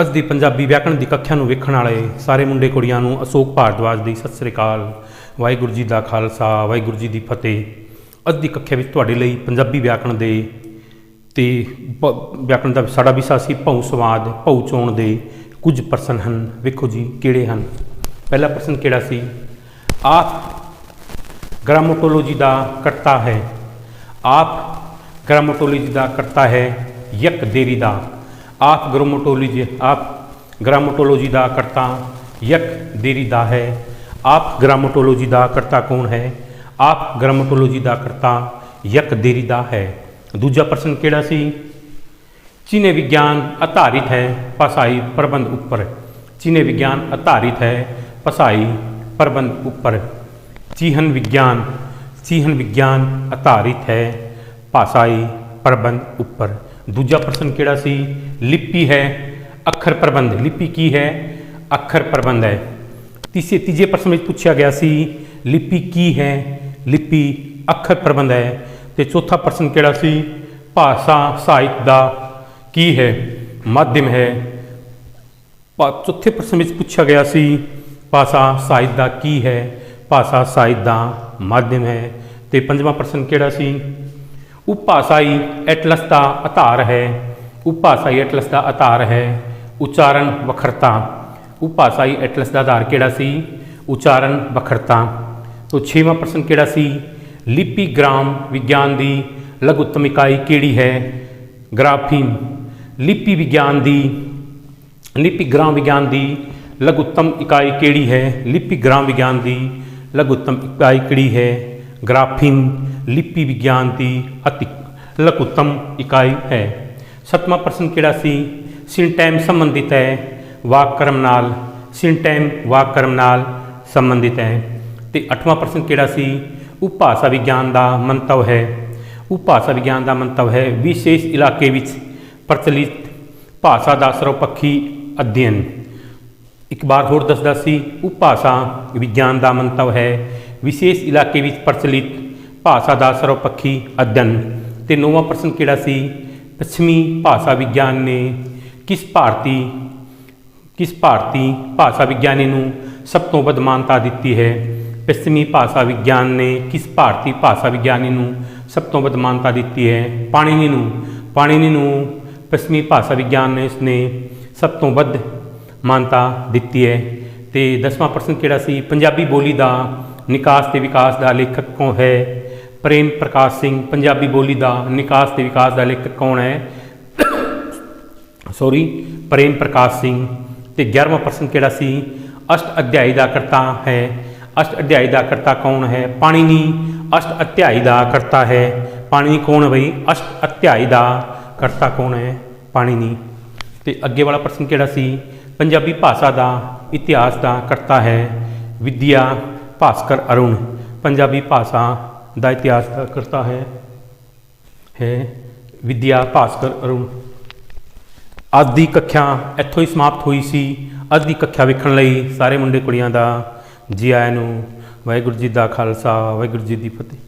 ਅੱਜ ਦੀ ਪੰਜਾਬੀ ਵਿਆਕਰਣ ਦੀ ਕੱਖਿਆ ਨੂੰ ਵੇਖਣ ਵਾਲੇ ਸਾਰੇ ਮੁੰਡੇ ਕੁੜੀਆਂ ਨੂੰ ਅਸ਼ੋਕ ਭਾਰਦਵਾਜ ਦੀ ਸਤਿ ਸ੍ਰੀ ਅਕਾਲ, ਵਾਹਿਗੁਰੂ ਜੀ ਦਾ ਖਾਲਸਾ, ਵਾਹਿਗੁਰੂ ਜੀ ਦੀ ਫਤਿਹ। ਅੱਜ ਦੀ ਕੱਖਿਆ ਵਿੱਚ ਤੁਹਾਡੇ ਲਈ ਪੰਜਾਬੀ ਵਿਆਕਰਣ ਦੇ ਤੇ ਵਿਆਕਰਣ ਦਾ ਸਾਡਾ ਵਿਸ਼ਾ ਸੀ ਭਉ ਸਵਾਦ, ਭਉ ਚੋਣ ਦੇ ਕੁਝ ਪ੍ਰਸ਼ਨ ਹਨ। ਵੇਖੋ ਜੀ ਕਿਹੜੇ ਹਨ। ਪਹਿਲਾ ਪ੍ਰਸ਼ਨ ਕਿਹੜਾ ਸੀ? ਆਪ ਗ੍ਰਾਮੋਟੋਲੋਜੀ ਦਾ ਕਰਤਾ ਹੈ। ਆਪ ਗ੍ਰਾਮੋਟੋਲੋਜੀ ਦਾ ਕਰਤਾ ਹੈ ਯਕ ਦੇਵੀ ਦਾ। ਆਪ ਗ੍ਰਾਮੋਟੋਲॉजी ਆਪ ਗ੍ਰਾਮੋਟੋਲੋਜੀ ਦਾ ਕਰਤਾ ਯਕ ਦੇਰੀ ਦਾ ਹੈ। ਆਪ ਗ੍ਰਾਮੋਟੋਲੋਜੀ ਦਾ ਕਰਤਾ ਕੌਣ ਹੈ? ਆਪ ਗ੍ਰਾਮੋਟੋਲੋਜੀ ਦਾ ਕਰਤਾ ਯਕ ਦੇਰੀ ਦਾ ਹੈ। ਦੂਜਾ ਪ੍ਰਸ਼ਨ ਕਿਹੜਾ ਸੀ? ਚੀਨੇ ਵਿਗਿਆਨ ਆਧਾਰਿਤ ਹੈ, ਭਾਸ਼ਾਈ ਪ੍ਰਬੰਧ ਉੱਪਰ। ਚੀਨੇ ਵਿਗਿਆਨ ਆਧਾਰਿਤ ਹੈ, ਭਾਸ਼ਾਈ ਪ੍ਰਬੰਧ ਉੱਪਰ। ਚੀਹਨ ਵਿਗਿਆਨ ਚੀਹਨ ਵਿਗਿਆਨ ਆਧਾਰਿਤ ਹੈ, ਭਾਸ਼ਾਈ ਪ੍ਰਬੰਧ ਉੱਪਰ। ਦੂਜਾ ਪ੍ਰਸ਼ਨ ਕਿਹੜਾ ਸੀ? ਲਿਪੀ ਹੈ, ਅੱਖਰ ਪ੍ਰਬੰਧ। ਲਿਪੀ ਕੀ ਹੈ? ਅੱਖਰ ਪ੍ਰਬੰਧ ਹੈ। ਤੀਸਰੇ, ਤੀਜੇ ਪ੍ਰਸ਼ਨ ਵਿੱਚ ਪੁੱਛਿਆ ਗਿਆ ਸੀ, ਲਿਪੀ ਕੀ ਹੈ? ਲਿਪੀ ਅੱਖਰ ਪ੍ਰਬੰਧ ਹੈ। ਤੇ ਚੌਥਾ ਪ੍ਰਸ਼ਨ ਕਿਹੜਾ ਸੀ? ਭਾਸ਼ਾ, ਸਾਹਿਤ ਦਾ ਕੀ ਹੈ? ਮਾਧਿਅਮ ਹੈ। ਭਾ- ਚੌਥੇ ਪ੍ਰਸ਼ਨ ਵਿੱਚ ਪੁੱਛਿਆ ਗਿਆ ਸੀ, ਭਾਸ਼ਾ, ਸਾਹਿਤ ਦਾ ਕੀ ਹੈ? ਭਾਸ਼ਾ, ਸਾਹਿਤ ਦਾ ਮਾਧਿਅਮ ਹੈ। ਤੇ ਪੰਜਵਾਂ ਪ੍ਰਸ਼ਨ ਕਿਹੜਾ ਸੀ? ਉਪਭਾਸ਼ਾਈ ਐਟਲਸ ਦਾ ਆਧਾਰ ਹੈ। ਉਪਭਾਸ਼ਾਈ ਐਟਲਸ ਦਾ ਆਧਾਰ ਹੈ। ਉਚਾਰਨ ਵਖਰਤਾ। ਉਪਭਾਸ਼ਾਈ ਐਟਲਸ ਦਾ ਆਧਾਰ ਕਿਹੜਾ ਸੀ? ਉਚਾਰਨ ਵਖਰਤਾ। ਤੋਂ ਛੇਵਾਂ ਪ੍ਰਸ਼ਨ ਕਿਹੜਾ ਸੀ? ਲਿਪੀ ਗ੍ਰਾਮ ਵਿਗਿਆਨ ਦੀ ਲਘੁੱਤਮ ਇਕਾਈ ਕਿਹੜੀ ਹੈ? ਗ੍ਰਾਫੀਮ ਲਿਪੀ ਵਿਗਿਆਨ ਦੀ ਲਿਪੀ ਗ੍ਰਾਮ ਵਿਗਿਆਨ ਦੀ ਲਘੁੱਤਮ ਇਕਾਈ ਕਿਹੜੀ ਹੈ? ਲਿਪੀ ਗ੍ਰਾਮ ਵਿਗਿਆਨ ਦੀ ਲਘੁੱਤਮ ਇਕਾਈ ਕਿਹੜੀ ਹੈ? ਗ੍ਰਾਫੀਨ। ਲਿਪੀ ਵਿਗਿਆਨ ਦੀ ਅਤਿ ਲਘੁੱਤਮ ਇਕਾਈ ਹੈ। ਸਤਵਾਂ ਪ੍ਰਸ਼ਨ ਕਿਹੜਾ ਸੀ? ਸਿੰਟੈਮ ਸੰਬੰਧਿਤ ਹੈ। ਵਾਕ ਕਰਮ ਨਾਲ, ਸਿੰਟੈਮ ਵਾਕ ਕਰਮ ਨਾਲ ਸੰਬੰਧਿਤ ਹੈ। ਤੇ ਅੱਠਵਾਂ ਪ੍ਰਸ਼ਨ ਕਿਹੜਾ ਸੀ? ਉਪਭਾਸ਼ਾ ਵਿਗਿਆਨ ਦਾ ਮੰਤਵ ਹੈ। ਉਪਭਾਸ਼ਾ ਵਿਗਿਆਨ ਦਾ ਮੰਤਵ ਹੈ ਵਿਸ਼ੇਸ਼ ਇਲਾਕੇ ਵਿੱਚ ਪ੍ਰਚਲਿਤ ਭਾਸ਼ਾ ਦਾ ਸਰਵਪੱਖੀ ਅਧਿਐਨ। ਇੱਕ ਵਾਰ ਹੋਰ ਦੱਸਦਾ ਸੀ, ਉਪਭਾਸ਼ਾ ਵਿਗਿਆਨ ਦਾ ਮੰਤਵ ਹੈ ਵਿਸ਼ੇਸ਼ ਇਲਾਕੇ ਵਿੱਚ ਪ੍ਰਚਲਿਤ ਭਾਸ਼ਾ ਦਾ ਸਰਵਪੱਖੀ ਅਧਿਐਨ। ਤੇ ਨੌਵਾਂ ਪ੍ਰਸ਼ਨ ਕਿਹੜਾ ਸੀ? ਪੱਛਮੀ ਭਾਸ਼ਾ ਵਿਗਿਆਨ ਨੇ ਕਿਸ ਭਾਰਤੀ ਕਿਸ ਭਾਰਤੀ ਭਾਸ਼ਾ ਵਿਗਿਆਨੀ ਨੂੰ ਸਭ ਤੋਂ ਵੱਧ ਮਾਨਤਾ ਦਿੱਤੀ ਹੈ? ਪੱਛਮੀ ਭਾਸ਼ਾ ਵਿਗਿਆਨ ਨੇ ਕਿਸ ਭਾਰਤੀ ਭਾਸ਼ਾ ਵਿਗਿਆਨੀ ਨੂੰ ਸਭ ਤੋਂ ਵੱਧ ਮਾਨਤਾ ਦਿੱਤੀ ਹੈ? ਪਾਣੀਨੀ ਨੂੰ। ਪਾਣੀਨੀ ਨੂੰ ਪੱਛਮੀ ਭਾਸ਼ਾ ਵਿਗਿਆਨ ਨੇ ਇਸਨੇ ਸਭ ਤੋਂ ਵੱਧ ਮਾਨਤਾ ਦਿੱਤੀ ਹੈ। ਤੇ ਦਸਵਾਂ ਪ੍ਰਸ਼ਨ ਕਿਹੜਾ ਸੀ? ਪੰਜਾਬੀ ਬੋਲੀ ਦਾ ਨਿਕਾਸ ਤੇ ਵਿਕਾਸ ਦਾ ਲੇਖਕ ਕੌਣ ਹੈ? ਪ੍ਰੇਮ ਪ੍ਰਕਾਸ਼ ਸਿੰਘ, ਪੰਜਾਬੀ ਬੋਲੀ ਦਾ ਨਿਕਾਸ ਤੇ ਵਿਕਾਸ ਦਾ ਲੇਖਕ ਕੌਣ ਹੈ? ਸੌਰੀ ਪ੍ਰੇਮ ਪ੍ਰਕਾਸ਼ ਸਿੰਘ। ਤੇ 11ਵਾਂ ਪ੍ਰਸ਼ਨ ਕਿਹੜਾ ਸੀ? ਅਸ਼ਟ ਅਧਿਆਈ ਦਾ ਕਰਤਾ ਹੈ। ਅਸ਼ਟ ਅਧਿਆਈ ਦਾ ਕਰਤਾ ਕੌਣ ਹੈ? ਪਾਣੀਨੀ। ਅਸ਼ਟ ਅਧਿਆਈ ਦਾ ਕਰਤਾ ਹੈ। ਪਾਣਿਨੀ ਕੌਣ ਹੈ ਬਈ? ਅਸ਼ਟ ਅਧਿਆਈ ਦਾ ਕਰਤਾ ਕੌਣ ਹੈ? ਪਾਣੀਨੀ। ਤੇ ਅੱਗੇ ਵਾਲਾ ਪ੍ਰਸ਼ਨ ਕਿਹੜਾ ਸੀ? ਪੰਜਾਬੀ ਭਾਸ਼ਾ ਦਾ ਇਤਿਹਾਸ ਦਾ ਕਰਤਾ ਹੈ। ਵਿਦਿਆ ਭਾਸਕਰ ਅਰੁਣ। ਪੰਜਾਬੀ ਭਾਸ਼ਾ ਦਾ ਇਤਿਹਾਸ ਦਾ ਕਰਤਾ ਹੈ ਵਿਦਿਆ ਭਾਸਕਰ ਅਰੁਣ। ਅੱਜ ਦੀ ਕੱਖਿਆ ਇੱਥੋਂ ਹੀ ਸਮਾਪਤ ਹੋਈ ਸੀ। ਅੱਜ ਦੀ ਕੱਖਿਆ ਵੇਖਣ ਲਈ ਸਾਰੇ ਮੁੰਡੇ ਕੁੜੀਆਂ ਦਾ ਜੀ ਆਇਆਂ ਨੂੰ ਵਾਹਿਗੁਰੂ ਜੀ ਦਾ ਖਾਲਸਾ, ਵਾਹਿਗੁਰੂ ਜੀ ਦੀ ਫਤਿਹ।